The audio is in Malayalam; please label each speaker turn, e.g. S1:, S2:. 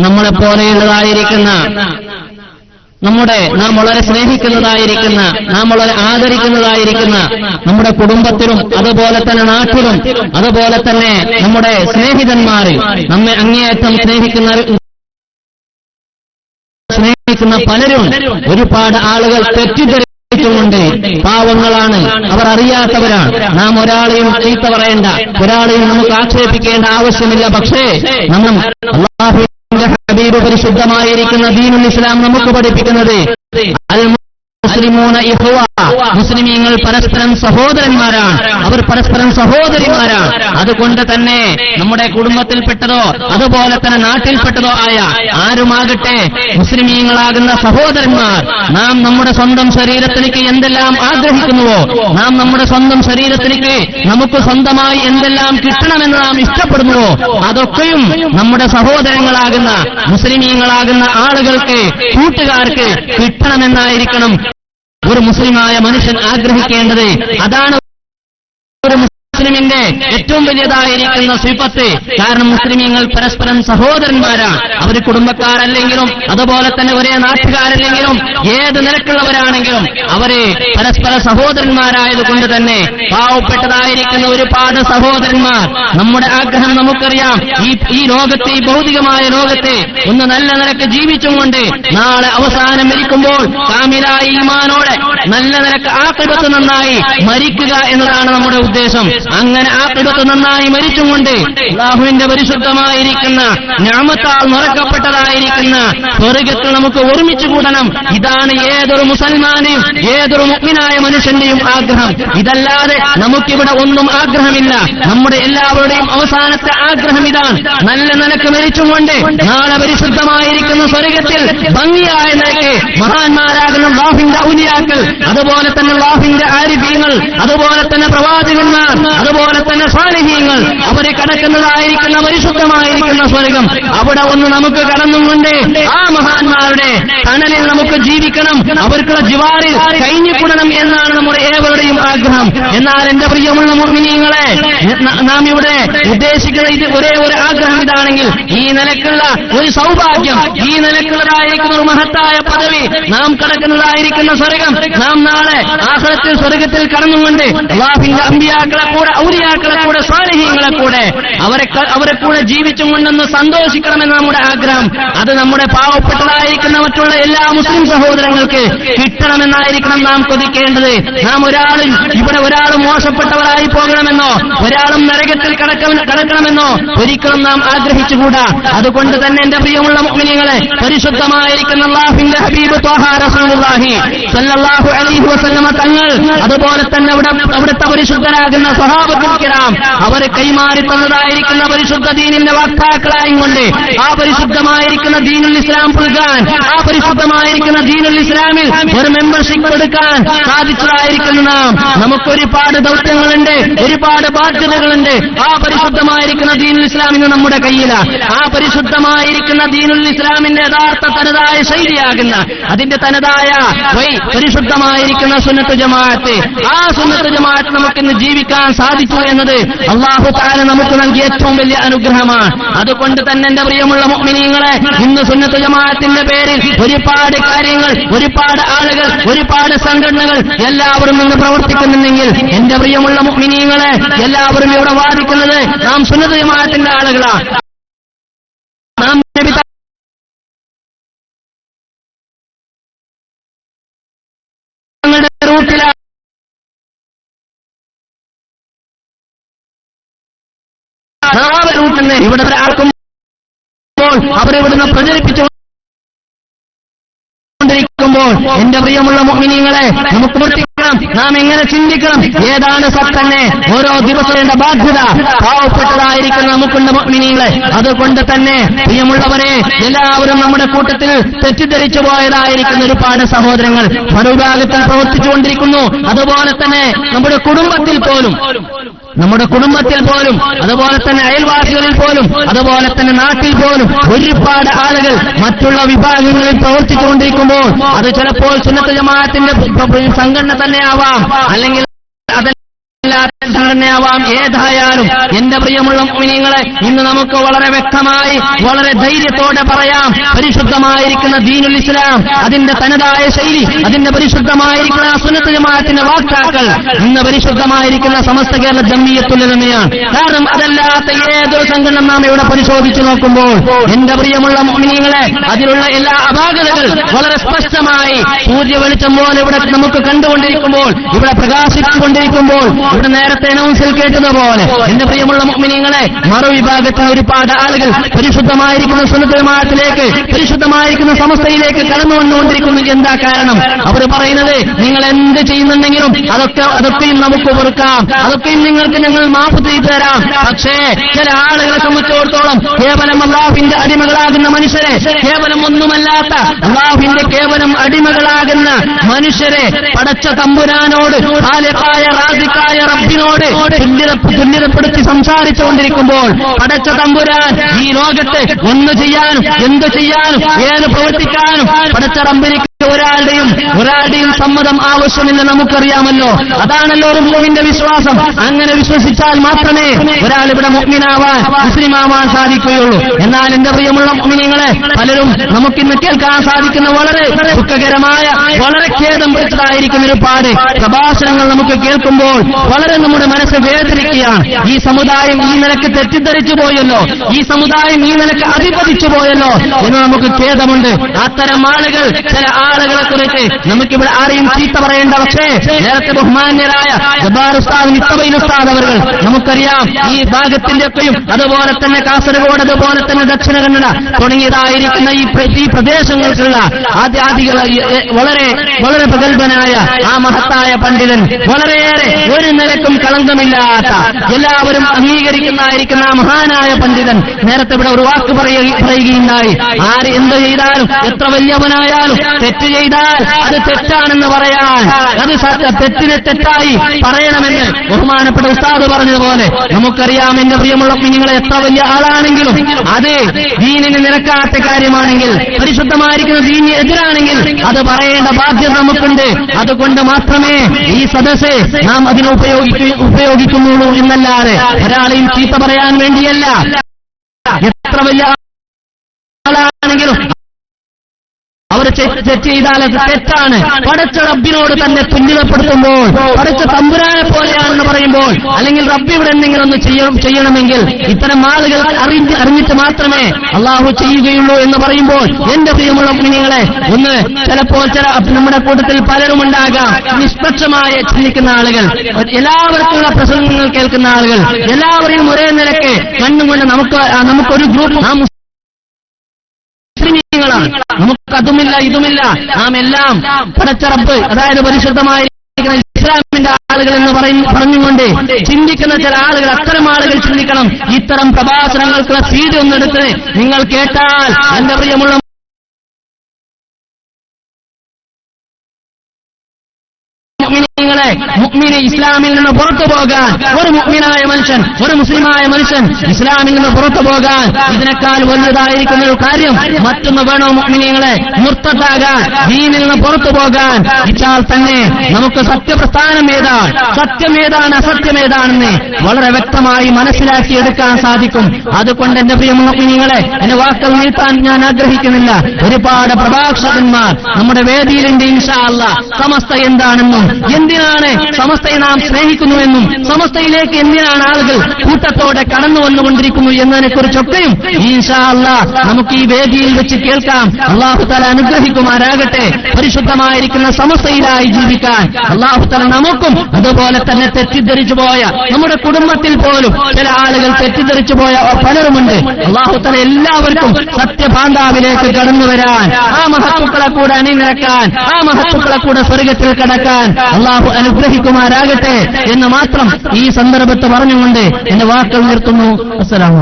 S1: നമ്മളെ പോലെയുള്ളതായിരിക്കുന്ന നമ്മുടെ നാം വളരെ സ്നേഹിക്കുന്നതായിരിക്കുന്ന നാം വളരെ ആദരിക്കുന്നതായിരിക്കുന്ന നമ്മുടെ കുടുംബത്തിലും അതുപോലെ തന്നെ നാട്ടിലും അതുപോലെ തന്നെ നമ്മുടെ സ്നേഹിതന്മാരിൽ നമ്മെ അങ്ങേയറ്റം സ്നേഹിക്കുന്ന സ്നേഹിക്കുന്ന പലരും ഒരുപാട് ആളുകൾ തെറ്റിദ്ധരിച്ചുകൊണ്ട് പാവങ്ങളാണ്. അവർ അറിയാത്തവരാണ്. നാം ഒരാളെയും ചീത്ത പറയേണ്ട. ഒരാളെയും നമുക്ക് ആക്ഷേപിക്കേണ്ട ആവശ്യമില്ല. പക്ഷേ നമ്മൾ ഹബീബ് പരിശുദ്ധമായിരിക്കുന്ന ദീനുൽ ഇസ്ലാം നമുക്ക് പഠിപ്പിക്കുന്നത് അൽ മുസ്ലിമൂന ഇഹ്വ. മുസ്ലിമീങ്ങൾ പരസ്പരം സഹോദരന്മാരാണ്. അവർ പരസ്പരം സഹോദരിമാരാണ്. അതുകൊണ്ട് തന്നെ നമ്മുടെ കുടുംബത്തിൽപ്പെട്ടതോ അതുപോലെ തന്നെ നാട്ടിൽപ്പെട്ടതോ ആയ ആരുമാകട്ടെ മുസ്ലിമീങ്ങളാകുന്ന സഹോദരന്മാർ നാം നമ്മുടെ സ്വന്തം ശരീരത്തിലേക്ക് എന്തെല്ലാം ആഗ്രഹിക്കുന്നുവോ നാം നമ്മുടെ സ്വന്തം ശരീരത്തിലേക്ക് നമുക്ക് സ്വന്തമായി എന്തെല്ലാം കിട്ടണമെന്ന് നാം ഇഷ്ടപ്പെടുന്നുവോ അതൊക്കെയും നമ്മുടെ സഹോദരങ്ങളാകുന്ന മുസ്ലിമീങ്ങളാകുന്ന ആളുകൾക്ക് കൂട്ടുകാർക്ക് കിട്ടണമെന്നായിരിക്കണം. ഒരു മുസ്ലിമായ മനുഷ്യൻ ആഗ്രഹിക്കേണ്ടത് അതാണ് ഏറ്റവും വലിയതായിരിക്കുന്ന സിഫത്ത് കാരണം മുസ്ലിമീങ്ങൾ പരസ്പരം സഹോദരന്മാരാണ്. അവർ കുടുംബക്കാരല്ലെങ്കിലും അതുപോലെ തന്നെ ഒരേ നാട്ടുകാരല്ലെങ്കിലും ഏത് നിലക്കുള്ളവരാണെങ്കിലും അവർ പരസ്പര സഹോദരന്മാരായതുകൊണ്ട് തന്നെ പാവപ്പെട്ടതായിരിക്കുന്ന ഒരുപാട് സഹോദരന്മാർ. നമ്മുടെ ആഗ്രഹം നമുക്കറിയാം. ഈ ഈ ലോകത്തെ ഈ ഭൗതികമായ ലോകത്തെ ഒന്ന് നല്ല നിലയ്ക്ക് ജീവിച്ചുകൊണ്ട് നാളെ അവസാനം മരിക്കുമ്പോൾ കാമിലായി ഈമാനോടെ നല്ല നിലയ്ക്ക് ആക്കിടത്ത് നന്നായി മരിക്കുക എന്നതാണ് നമ്മുടെ ഉദ്ദേശം. അങ്ങനെ ആക്കിടത്ത് നന്നായി മരിച്ചുകൊണ്ട് അള്ളാഹുവിന്റെ പരിശുദ്ധമായിരിക്കുന്ന ഞാമത്താൽ നിറക്കപ്പെട്ടതായിരിക്കുന്ന സ്വർഗത്തിൽ നമുക്ക് ഒരുമിച്ച് കൂടണം. ഇതാണ് ഏതൊരു മുസൽമാനെയും ഏതൊരു മുഗ്നായ മനുഷ്യന്റെയും ആഗ്രഹം. ഇതല്ലാതെ നമുക്കിവിടെ ഒന്നും ആഗ്രഹമില്ല. നമ്മുടെ എല്ലാവരുടെയും അവസാനത്തെ ആഗ്രഹം ഇതാണ്. നല്ല നിലയ്ക്ക് മരിച്ചുകൊണ്ട് നാളെ പരിശുദ്ധമായിരിക്കുന്ന സ്വർഗത്തിൽ ഭംഗിയായ നിലയ്ക്ക് മഹാന്മാരാകുന്ന ലാഹുവിന്റെ ഔലിയാക്കൾ അതുപോലെ തന്നെ ലാഹിന്റെ ആരിഫീങ്ങൾ അതുപോലെ തന്നെ പ്രവാചകന്മാർ അതുപോലെ തന്നെ സ്വാലിഹീങ്ങൾ അവരെ കടക്കുന്നതായിരിക്കുന്ന പരിശുദ്ധമായിരിക്കുന്ന സ്വർഗം. അവിടെ ഒന്ന് നമുക്ക് കടന്നുകൊണ്ട് ആ മഹാന്മാരുടെ തണലിൽ നമുക്ക് ജീവിക്കണം. അവർക്കുള്ള ജിവാറിൽ കഴിഞ്ഞുകൂടണം എന്നാണ് നമ്മുടെ ഏവരുടെയും ആഗ്രഹം. എന്നാൽ എന്റെ പ്രിയമുള്ള മുർമിനീങ്ങളെ നാം ഇവിടെ ഉദ്ദേശിക്കുന്ന ഇത് ഒരേ ഒരു ആഗ്രഹം ഇതാണെങ്കിൽ ഈ നിലക്കുള്ള ഒരു സൗഭാഗ്യം ഈ നിലക്കുള്ളതായിരിക്കുന്ന ഒരു മഹത്തായ പദവി നാം കടക്കുന്നതായിരിക്കുന്ന സ്വർഗം. നാം നാളെ ആഹ്ലത്തിൽ സ്വർഗത്തിൽ കടന്നുകൊണ്ട് അള്ളാഹിന്റെ അമ്പിയാക്കളെ കൂടെ ഔരിയാക്കളെ കൂടെ സ്വാലിഹീങ്ങളെ കൂടെ അവരെ അവരെ കൂടെ ജീവിച്ചും കൊണ്ടൊന്ന് സന്തോഷിക്കണമെന്ന് നമ്മുടെ ആഗ്രഹം. അത് നമ്മുടെ പാവപ്പെട്ടതായിരിക്കുന്ന മറ്റുള്ള എല്ലാ മുസ്ലിം സഹോദരങ്ങൾക്ക് കിട്ടണമെന്നായിരിക്കണം നാം കൊതിക്കേണ്ടത്. നാം ഒരാളും ഇവിടെ ഒരാൾ മോശപ്പെട്ടവരായി പോകണമെന്നോ ഒരാളും നരകത്തിൽ കടക്ക- കടക്കണമെന്നോ ഒരിക്കലും നാം ആഗ്രഹിച്ചുകൂടാ. അതുകൊണ്ട് തന്നെ എന്റെ പ്രിയമുള്ള മുഖ്യങ്ങളെ പരിശുദ്ധമായിരിക്കുന്ന അള്ളാഹുവിന്റെ ഹബീബ് തോഹാ റസൂലുള്ളാഹി അലൈഹി വസല്ലമ തങ്ങൾ അതുപോലെ തന്നെ അവിടെ അവിടുത്തെ പരിശുദ്ധരാകുന്ന സഹാബത്തുൽ അവർ കൈമാറി തന്നതായിരിക്കുന്ന പരിശുദ്ധ ദീനിന്റെ വാക്താക്കളായും കൊണ്ട് ആ പരിശുദ്ധമായിരിക്കുന്ന ദീനുൽ ഇസ്ലാം പുൽകാൻ ആ പരിശുദ്ധമായിരിക്കുന്ന ദീനുൽ ഇസ്ലാമിൽ ഒരു മെമ്പർഷിപ്പ് എടുക്കാൻ സാധിച്ചതായിരിക്കുന്ന നാം. നമുക്കൊരുപാട് ദൗത്യങ്ങളുണ്ട് ഒരുപാട് ബാധ്യതകളുണ്ട്. ആ പരിശുദ്ധമായിരിക്കുന്ന ദീനുൽ ഇസ്ലാമിന് നമ്മുടെ കയ്യിലാ. ആ പരിശുദ്ധമായിരിക്കുന്ന ദീനുൽ ഇസ്ലാമിന്റെ യഥാർത്ഥ തനതായ ശൈലിയാകുന്ന അതിന്റെ തനതായ വൈ പരിശുദ്ധമായിരിക്കുന്ന സുന്നത്ത് ജമാഅത്ത്. ആ സുന്നത്ത് ജമാഅത്ത് നമുക്ക് ഇന്ന് ജീവിക്കാൻ സാധിച്ചു എന്നത് അള്ളാഹു താല നമുക്ക് നൽകിയ ഏറ്റവും വലിയ അനുഗ്രഹമാണ്. അതുകൊണ്ട് തന്നെ എന്റെ പ്രിയമുള്ള മുഅ്മിനീങ്ങളെ ഇന്ന് സുന്നത്ത് ജമാഅത്തിന്റെ പേരിൽ ഒരുപാട് കാര്യങ്ങൾ ഒരുപാട് ആളുകൾ ഒരുപാട് സംഘടനകൾ എല്ലാവരും ഇന്ന് പ്രവർത്തിക്കുന്നുണ്ടെങ്കിൽ എന്റെ പ്രിയമുള്ള മുഅ്മിനീങ്ങളെ എല്ലാവരും ഇവിടെ വാദിക്കുന്നത് നാം സുന്നത്ത് ജമാഅത്തിന്റെ ആളുകളാണ് നാം നബി തങ്ങളുടെ റൂട്ടിലാണ് നാം റൂട്ടിൽ ഇവിടെ ഒരാൾക്കും അവരിവിടുന്ന് പ്രചരിപ്പിച്ചു കൊണ്ടിരിക്കുമ്പോൾ എന്റെ പ്രിയമുള്ള മോഹിനിയങ്ങളെ നമുക്ക് വർത്തിക്കണം നാം എങ്ങനെ ചിന്തിക്കണം? ഏതാണ് സത്തന്നെ ഓരോ ദിവസത്തിന്റെ ബാധ്യത പാവപ്പെട്ടതായിരിക്കുന്ന നമുക്കുള്ള മിനിങ്ങളെ അതുകൊണ്ട് തന്നെ പ്രിയമുള്ളവരെ എല്ലാവരും നമ്മുടെ കൂട്ടത്തിൽ തെറ്റിദ്ധരിച്ചു പോയതായിരിക്കുന്ന ഒരുപാട് സഹോദരങ്ങൾ മറുഭാഗത്തിൽ പ്രവർത്തിച്ചുകൊണ്ടിരിക്കുന്നു. അതുപോലെ തന്നെ നമ്മുടെ കുടുംബത്തിൽ പോലും നമ്മുടെ കുടുംബത്തിൽ പോലും അതുപോലെ തന്നെ അയൽവാസികളിൽ പോലും അതുപോലെ തന്നെ നാട്ടിൽ പോലും ഒരുപാട് ആളുകൾ മറ്റുള്ള വിഭാഗങ്ങളിൽ പ്രവർത്തിച്ചുകൊണ്ടിരിക്കുമ്പോൾ അത് ചിലപ്പോൾ സുന്നത്ത് ജമാഅത്തിന്റെ സംഘടന തന്നെ ആവാം. അല്ലെങ്കിൽ അത് ആവാം ഏതായാലും എന്റെ പ്രിയമുള്ള മുഅ്മിനീങ്ങളെ ഇന്ന് നമുക്ക് വളരെ വ്യക്തമായി വളരെ ധൈര്യത്തോടെ പറയാം. പരിശുദ്ധമായിരിക്കുന്ന ദീനുൽ ഇസ്ലാം അതിന്റെ തനതായ ശൈലി അതിന്റെ പരിശുദ്ധമായിരിക്കുന്ന ജമാഅത്തിന്റെ വാക്താക്കൾ ഇന്ന് പരിശുദ്ധമായിരിക്കുന്ന സമസ്ത കേരള ജമ്മിയത്തുലമയാണ് കാരണം അതല്ലാത്ത ഏതൊരു സംഘടന നാം ഇവിടെ പരിശോധിച്ചു നോക്കുമ്പോൾ എന്റെ പ്രിയമുള്ള മുഅ്മിനീങ്ങളെ അതിലുള്ള എല്ലാ അപാകതകൾ വളരെ സ്പഷ്ടമായി സൂര്യ വെളിച്ചം പോലെ ഇവിടെ നമുക്ക് കണ്ടുകൊണ്ടിരിക്കുമ്പോൾ ഇവിടെ പ്രകാശിച്ചുകൊണ്ടിരിക്കുമ്പോൾ ഇവിടെ നേരത്തെ അനൗൺസിൽ കേട്ടതുപോലെ എന്റെ പ്രിയമുള്ള മുഅ്മിനീങ്ങളെ മറുവിഭാഗത്തിൽ ഒരുപാട് ആളുകൾ പരിശുദ്ധമായിരിക്കുന്ന സുന്നതമാത്തിലേക്ക് പരിശുദ്ധമായിരിക്കുന്ന സമസ്തയിലേക്ക് കടന്നു വന്നുകൊണ്ടിരിക്കുന്നു. എന്താ കാരണം? അവർ പറയുന്നത് നിങ്ങൾ എന്ത് ചെയ്യുന്നുണ്ടെങ്കിലും അതൊക്കെ അതൊക്കെയും നമുക്ക് വെറുക്കാം. അതൊക്കെയും നിങ്ങൾക്ക് ഞങ്ങൾ മാപ്പ് ചെയ്തു തരാം. പക്ഷേ ചില ആളുകളെ സംബന്ധിച്ചിടത്തോളം കേവലം അള്ളാഹുവിന്റെ അടിമകളാകുന്ന മനുഷ്യരെ കേവലം ഒന്നുമല്ലാത്ത അള്ളാഹുവിന്റെ കേവലം അടിമകളാകുന്ന മനുഷ്യരെ പടച്ച തമ്പുരാനോട് ഖാലിഖായ റാസിഖായ റബ്ബിനോട് തുല്യത തുല്യതപ്പെടുത്തി സംസാരിച്ചുകൊണ്ടിരിക്കുമ്പോൾ പടച്ച തമ്പുരാൻ ഈ ലോകത്തെ ഒന്ന് ചെയ്യാനും എന്ത് ചെയ്യാനും ഏത് പ്രവർത്തിക്കാനും പടച്ച റബ്ബിനിക്ക് ഒരാളുടെയും ഒരാളുടെയും സമ്മതം ആവശ്യമില്ല നമുക്കറിയാമല്ലോ. അതാണല്ലോ മുഅ്മിന്റെ വിശ്വാസം. അങ്ങനെ വിശ്വസിച്ചാൽ മാത്രമേ ഒരാൾ ഇവിടെ മുഗ്മിനാവാൻ മുസ്ലിമാവാൻ സാധിക്കുകയുള്ളൂ. എന്നാൽ എന്റെ പ്രിയമുള്ള മുഅ്മിനീങ്ങളെ പലരും നമുക്കിന്ന് കേൾക്കാൻ സാധിക്കുന്ന വളരെ ദുഃഖകരമായ വളരെ ഖേദം പിടിച്ചതായിരിക്കും ഒരുപാട് പ്രഭാഷണങ്ങൾ നമുക്ക് കേൾക്കുമ്പോൾ വളരെ നമ്മുടെ മനസ്സ് വേദനിക്കുകയാണ്. ഈ സമുദായം ഈ നിലയ്ക്ക് തെറ്റിദ്ധരിച്ചു പോയല്ലോ. ഈ സമുദായം ഈ നിലയ്ക്ക് അധിപതിച്ചു പോയല്ലോ എന്ന് നമുക്ക് ഖേദമുണ്ട്. അത്തരം ആളുകൾ ചില ആളുകളെ കുറിച്ച് നമുക്കിവിടെ ആരെയും ചീത്ത പറയേണ്ട പക്ഷേ നേരത്തെ ബഹുമാന്യരായ ജബാർ ഉസ്താദ് നിത്തബൈൻ ഉസ്താദ് അവർ നമുക്കറിയാം ഈ ഭാഗത്തിന്റെയൊക്കെയും അതുപോലെ തന്നെ കാസർഗോഡ് അതുപോലെ തന്നെ ദക്ഷിണ കന്നഡ തുടങ്ങിയതായിരിക്കുന്ന ഈ പ്ര- ഈ പ്രദേശങ്ങൾക്കുള്ള ആദ്യാദികൾ വളരെ വളരെ പ്രഗത്ഭനായ ആ മഹത്തായ പണ്ഡിതൻ വളരെയേറെ ഒരു നിലക്കും കളങ്കമില്ലാത്ത എല്ലാവരും അംഗീകരിക്കുന്നതായിരിക്കുന്ന ആ മഹാനായ പണ്ഡിതൻ നേരത്തെ ഇവിടെ ഒരു വാക്ക് പറയുക- പറയുകയുണ്ടായി. ആര് എന്ത് ചെയ്താലും എത്ര വലിയവനായാലും തെറ്റ് ചെയ്താൽ അത് തെറ്റാണെന്ന് പറയാൻ. അത് തെറ്റിനെ തെറ്റായി പറയണമെന്ന് ബഹുമാനപ്പെട്ട ഉസ്താദ് പറഞ്ഞതുപോലെ നമുക്കറിയാം എന്റെ പ്രിയമുള്ള കുഞ്ഞുങ്ങളെ എത്ര വലിയ ആളാണെങ്കിലും അത് ദീനിന് നിരക്കാത്ത കാര്യമാണെങ്കിൽ പരിശുദ്ധമായിരിക്കുന്ന ദീനിന് എതിരാണെങ്കിൽ അത് പറയേണ്ട ബാധ്യത നമുക്കുണ്ട്. അതുകൊണ്ട് മാത്രമേ ഈ സദസ് നാം അതിനെ ഉപയോഗിക്കു ഉപയോഗിക്കുന്നുള്ളൂ എന്നല്ലാതെ ഒരാളെയും ചീത്ത പറയാൻ വേണ്ടിയല്ല. എത്ര വലിയ ആളാണെങ്കിലും അവർ തെറ്റ് ചെയ്താൽ അത് തെറ്റാണ്. പടച്ച റബ്ബിനോട് തന്നെ തുല്യതപ്പെടുത്തുമ്പോൾ പടച്ച തമ്പുരാനെ പോലെയാണെന്ന് പറയുമ്പോൾ അല്ലെങ്കിൽ റബ്ബി ഇവിടെ എന്തെങ്കിലും ഒന്ന് ചെയ്യണം ചെയ്യണമെങ്കിൽ ഇത്തരം ആളുകൾ അറിഞ്ഞ് അറിഞ്ഞിട്ട് മാത്രമേ അള്ളാഹു ചെയ്യുകയുള്ളൂ എന്ന് പറയുമ്പോൾ എന്റെ പ്രിയമുള്ള കുഞ്ഞുങ്ങളെ ഒന്ന് ചിലപ്പോൾ ചില നമ്മുടെ കൂട്ടത്തിൽ പലരും ഉണ്ടാകാം. നിഷ്പക്ഷമായ ചിന്തിക്കുന്ന ആളുകൾ എല്ലാവർക്കുമുള്ള പ്രസംഗങ്ങൾ കേൾക്കുന്ന ആളുകൾ എല്ലാവരെയും ഒരേ നിലയ്ക്ക് കണ്ണുകൊണ്ട് നമുക്ക് നമുക്കൊരു ഗ്രൂപ്പ് നാം മുസ്ലിമീങ്ങളാണ് നമുക്ക് അതുമില്ല ഇതുമില്ല. നാം എല്ലാം പടച്ചറപ്പ് അതായത് പരിശുദ്ധമായ ഇസ്ലാമിന്റെ ആളുകൾ എന്ന് പറയും- പറഞ്ഞുകൊണ്ട് ചിന്തിക്കുന്ന ചില ആളുകൾ അത്തരം ആളുകൾ ചിന്തിക്കണം. ഇത്തരം പ്രഭാഷണങ്ങൾക്കുള്ള സീഡ് ഒന്നെടുത്ത് നിങ്ങൾ കേട്ടാൽ എന്റെ പ്രിയമുള്ള മുഅ്മിനീങ്ങളെ മുക്മിനെ ഇസ്ലാമിൽ നിന്ന് പുറത്തു പോകാൻ ഒരു മുക്മിനായ മനുഷ്യൻ ഒരു മുസ്ലിമായ മനുഷ്യൻ ഇസ്ലാമിൽ നിന്ന് പുറത്തു പോകാൻ ഇതിനേക്കാൾ വലുതായിരിക്കുന്ന ഒരു കാര്യം മറ്റൊന്ന് വേണോ മുക്മിനിയങ്ങളെ മുർത്തത്താകാൻ ദീനിൽ നിന്ന് പുറത്തു പോകാൻ ഇച്ചാൽ തന്നെ നമുക്ക് സത്യപ്രസ്ഥാനം ഏതാണ്? സത്യമേതാണ് അസത്യമേതാണെന്ന് വളരെ വ്യക്തമായി മനസ്സിലാക്കിയെടുക്കാൻ സാധിക്കും. അതുകൊണ്ട് എന്റെ പ്രിയ മുക്മിനിയങ്ങളെ എന്റെ വാക്കുകൾ നീട്ടാൻ ഞാൻ ആഗ്രഹിക്കുന്നില്ല. ഒരുപാട് പ്രഭാഷകന്മാർ നമ്മുടെ വേദിയിലുണ്ട് ഇൻഷാ അല്ല സമസ്ത എന്താണെന്നും എന്തിനാണ് സമസ്തയെ നാം സ്നേഹിക്കുന്നുവെന്നും സമസ്തയിലേക്ക് എന്തിനാണ് ആളുകൾ കൂട്ടത്തോടെ കടന്നു വന്നുകൊണ്ടിരിക്കുന്നു എന്നതിനെ കുറിച്ചൊക്കെയും ഈശാ നമുക്ക് ഈ വേദിയിൽ വെച്ച് കേൾക്കാം. അള്ളാഹു തല അനുഗ്രഹിക്കുമാരാകട്ടെ പരിശുദ്ധമായിരിക്കുന്ന സമസ്തയിലായി ജീവിക്കാൻ അള്ളാഹു തല നമുക്കും അതുപോലെ തന്നെ തെറ്റിദ്ധരിച്ചു പോയ നമ്മുടെ കുടുംബത്തിൽ പോലും ചില ആളുകൾ തെറ്റിദ്ധരിച്ചു പോയ പലരുമുണ്ട്. അള്ളാഹു തല എല്ലാവർക്കും സത്യഭാന്താവിലേക്ക് കടന്നു വരാൻ ആ മഹത്തുക്കളെ കൂടെ അണിനിരക്കാൻ ആ മഹത്തുക്കളെ കൂടെ സ്വർഗത്തിൽ കടക്കാൻ അള്ളാഹു അനുഗ്രഹിക്കുമാരാകട്ടെ എന്ന് മാത്രം ഈ സന്ദർഭത്തെ പറഞ്ഞുകൊണ്ട് എന്റെ വാക്കുകൾ നിർത്തുന്നു. അസ്സലാമു